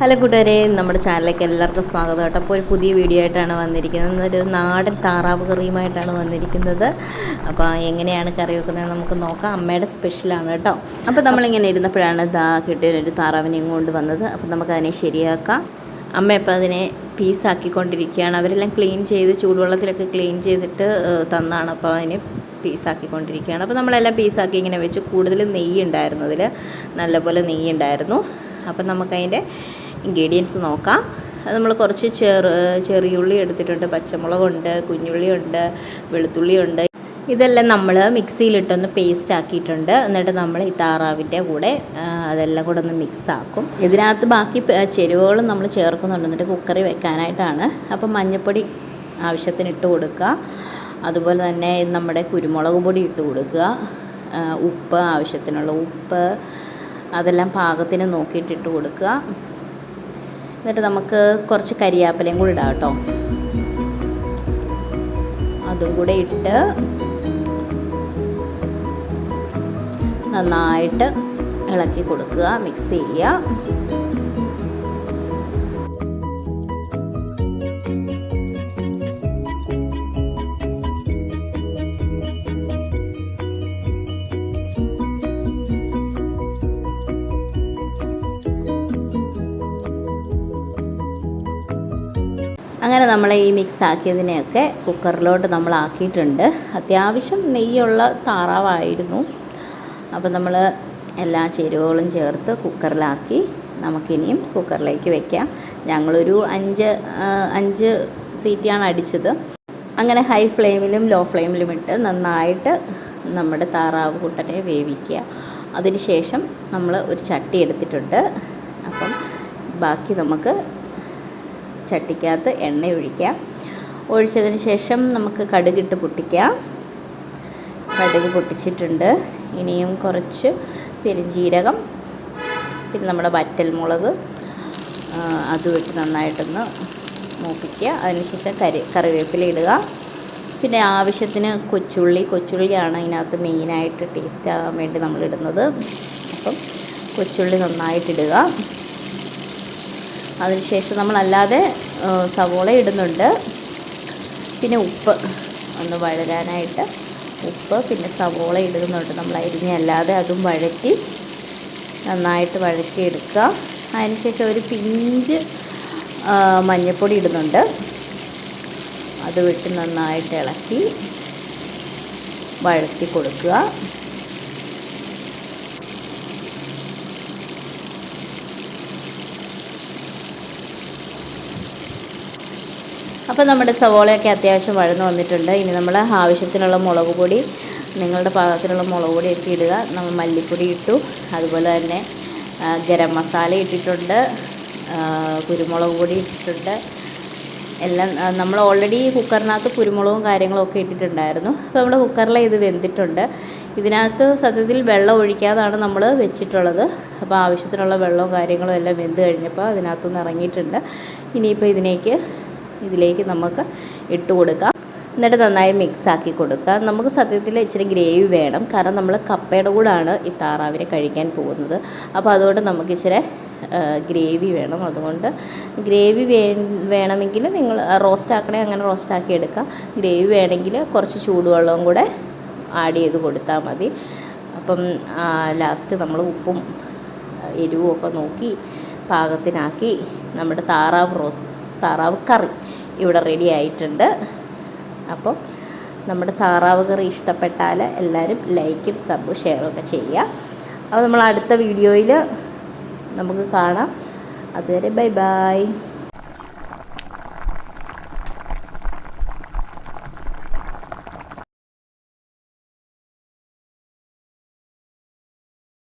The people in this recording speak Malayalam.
ഹലോ കൂട്ടുകാരെ നമ്മുടെ ചാനലിലേക്ക് എല്ലാവർക്കും സ്വാഗതം. കേട്ടോ അപ്പോൾ ഒരു പുതിയ വീഡിയോ ആയിട്ടാണ് വന്നിരിക്കുന്നത്. ഒരു നാടൻ താറാവ് കറിയുമായിട്ടാണ് വന്നിരിക്കുന്നത്. അപ്പോൾ എങ്ങനെയാണ് കറി വെക്കുന്നത് നമുക്ക് നോക്കാം. അമ്മയുടെ സ്പെഷ്യലാണ് കേട്ടോ. അപ്പോൾ നമ്മളിങ്ങനെ ഇരുന്നപ്പോഴാണ് ദാ കിട്ടിയൊരു താറാവിനെയും കൊണ്ട് വന്നത്. അപ്പോൾ നമുക്കതിനെ ശരിയാക്കാം. അമ്മ ഇപ്പോൾ അതിനെ പീസാക്കിക്കൊണ്ടിരിക്കുകയാണ് അവരെല്ലാം ക്ലീൻ ചെയ്ത് ചൂടുവെള്ളത്തിലൊക്കെ ക്ലീൻ ചെയ്തിട്ട് തന്നാണ് അപ്പോൾ അതിനെ പീസാക്കിക്കൊണ്ടിരിക്കുകയാണ് അപ്പോൾ നമ്മളെല്ലാം പീസാക്കി ഇങ്ങനെ വെച്ച് കൂടുതൽ നെയ്യ് ഉണ്ടായിരുന്നു അതിൽ നല്ലപോലെ നെയ്യ് ഉണ്ടായിരുന്നു. അപ്പം നമുക്കതിന്റെ ഇൻഗ്രീഡിയൻസ് നോക്കാം. നമ്മൾ കുറച്ച് ചെറു ചെറിയുള്ളി എടുത്തിട്ടുണ്ട് പച്ചമുളകുണ്ട് കുഞ്ഞുള്ളിയുണ്ട് വെളുത്തുള്ളിയുണ്ട്. ഇതെല്ലാം നമ്മൾ മിക്സിയിലിട്ടൊന്ന് പേസ്റ്റ് ആക്കിയിട്ടുണ്ട്. എന്നിട്ട് നമ്മൾ ഈ താറാവിന്റെ കൂടെ അതെല്ലാം കൂടെ ഒന്ന് മിക്സ് ആക്കും. ഇതിനകത്ത് ബാക്കി ചേരുവകളും നമ്മൾ ചേർക്കുന്നുണ്ട്. എന്നിട്ട് കുക്കറി വെക്കാനായിട്ടാണ്. അപ്പം മഞ്ഞൾപ്പൊടി ആവശ്യത്തിന് ഇട്ട് കൊടുക്കുക. അതുപോലെ തന്നെ നമ്മുടെ കുരുമുളക് പൊടി ഇട്ട് കൊടുക്കുക. ഉപ്പ് ആവശ്യത്തിനുള്ള ഉപ്പ് അതെല്ലാം പാകത്തിന് നോക്കിയിട്ട് ഇട്ട് കൊടുക്കുക. എന്നിട്ട് നമുക്ക് കുറച്ച് കരിയാപ്പിലയും കൂടി ഇടാം കേട്ടോ. അതും കൂടെ ഇട്ട് നന്നായിട്ട് ഇളക്കി കൊടുക്കുക മിക്സ് ചെയ്യുക. അങ്ങനെ നമ്മൾ ഈ മിക്സ് ആക്കിയതിനെയൊക്കെ കുക്കറിലോട്ട് നമ്മൾ ആക്കിയിട്ടുണ്ട് അത്യാവശ്യം നെയ്യുള്ള താറാവായിരുന്നു. അപ്പോൾ നമ്മൾ എല്ലാ ചേരുവകളും ചേർത്ത് കുക്കറിലാക്കി നമുക്കിനിയും കുക്കറിലേക്ക് വെക്കാം. ഞങ്ങളൊരു അഞ്ച് അഞ്ച് സീറ്റിയാണ് അടിച്ചത്. അങ്ങനെ ഹൈ ഫ്ലെയിമിലും ലോ ഫ്ലെയിമിലും ഇട്ട് നന്നായിട്ട് നമ്മുടെ താറാവ് കൂട്ടനെ വേവിക്കുക. അതിനുശേഷം നമ്മൾ ഒരു ചട്ടി എടുത്തിട്ടുണ്ട്. അപ്പം ബാക്കി നമുക്ക് ചട്ടിക്കകത്ത് എണ്ണ ഒഴിക്കാം. ഒഴിച്ചതിന് ശേഷം നമുക്ക് കടുകിട്ട് പൊട്ടിക്കാം. കടുക് പൊട്ടിച്ചിട്ടുണ്ട്. ഇനിയും കുറച്ച് പെരുംജീരകം പിന്നെ നമ്മുടെ വറ്റൽമുളക് ആ, വെച്ച് നന്നായിട്ടൊന്ന് മൂപ്പിക്കുക. അതിനുശേഷം കറി കറിവേപ്പില ഇടുക. പിന്നെ ആവശ്യത്തിന് കൊച്ചുള്ളി കൊച്ചുള്ളിയാണ് ഇതിനകത്ത് മെയിനായിട്ട് ടേസ്റ്റ് ആകാൻ വേണ്ടി നമ്മൾ ഇടുന്നത്. അപ്പം കൊച്ചുള്ളി നന്നായിട്ടിടുക. അതിനുശേഷം നമ്മളല്ലാതെ സവോള ഇടുന്നുണ്ട്. പിന്നെ ഉപ്പ് ഒന്ന് വഴരാനായിട്ട് ഉപ്പ് പിന്നെ സവോള ഇടുന്നുണ്ട് നമ്മൾ അരിഞ്ഞല്ലാതെ. അതും വഴറ്റി നന്നായിട്ട് വഴറ്റി എടുക്കുക അതിനുശേഷം ഒരു പിഞ്ച് മഞ്ഞൾപ്പൊടി ഇടുന്നുണ്ട്. അത് വിട്ട് നന്നായിട്ട് ഇളക്കി വഴറ്റി കൊടുക്കുക. അപ്പോൾ നമ്മുടെ സവോളയൊക്കെ അത്യാവശ്യം വഴന്നു വന്നിട്ടുണ്ട്. ഇനി നമ്മൾ ആവശ്യത്തിനുള്ള മുളക് പൊടി നിങ്ങളുടെ പാകത്തിനുള്ള മുളക് പൊടിയൊക്കെ ഇടുക. നമ്മൾ മല്ലിപ്പൊടി ഇട്ടു. അതുപോലെ തന്നെ ഗരം മസാല ഇട്ടിട്ടുണ്ട്. കുരുമുളക് പൊടി ഇട്ടിട്ടുണ്ട്. എല്ലാം നമ്മൾ ഓൾറെഡി കുക്കറിനകത്ത് കുരുമുളകും കാര്യങ്ങളും ഒക്കെ ഇട്ടിട്ടുണ്ടായിരുന്നു. അപ്പോൾ നമ്മുടെ കുക്കറിൽ ഇത് വെന്തിട്ടുണ്ട്. ഇതിനകത്ത് സത്യത്തിൽ വെള്ളം ഒഴിക്കാതാണ് നമ്മൾ വെച്ചിട്ടുള്ളത്. അപ്പോൾ ആവശ്യത്തിനുള്ള വെള്ളവും കാര്യങ്ങളും എല്ലാം വെന്ത് കഴിഞ്ഞപ്പോൾ അതിനകത്തുനിന്ന് ഇറങ്ങിയിട്ടുണ്ട്. ഇനിയിപ്പോൾ ഇതിലേക്ക് ഇതിലേക്ക് നമുക്ക് ഇട്ട് കൊടുക്കാം. എന്നിട്ട് നന്നായി മിക്സ് ആക്കി കൊടുക്കുക നമുക്ക് സത്യത്തിൽ ഇച്ചിരി ഗ്രേവി വേണം. കാരണം നമ്മൾ കപ്പയുടെ കൂടാണ് ഈ താറാവിനെ കഴിക്കാൻ പോകുന്നത്. അപ്പോൾ അതുകൊണ്ട് നമുക്ക് ഇച്ചിരി ഗ്രേവി വേണം. അതുകൊണ്ട് ഗ്രേവി വേ വേണമെങ്കിൽ നിങ്ങൾ റോസ്റ്റ് ആക്കണേ അങ്ങനെ റോസ്റ്റ് ആക്കി എടുക്കാം. ഗ്രേവി വേണമെങ്കിൽ കുറച്ച് ചൂടുവെള്ളവും കൂടെ ആഡ് ചെയ്ത് കൊടുത്താൽ മതി. അപ്പം ലാസ്റ്റ് നമ്മൾ ഉപ്പും എരിവും ഒക്കെ നോക്കി പാകത്തിനാക്കി നമ്മുടെ താറാവ് റോസ് താറാവ് കറി ഇവിടെ റെഡി ആയിട്ടുണ്ട്. അപ്പം നമ്മുടെ താറാവ് കറി ഇഷ്ടപ്പെട്ടാൽ എല്ലാവരും ലൈക്കും സബും ഷെയറും ഒക്കെ ചെയ്യുക. അപ്പോൾ നമ്മൾ അടുത്ത വീഡിയോയിൽ നമുക്ക് കാണാം. അതുവരെ ബൈ ബൈ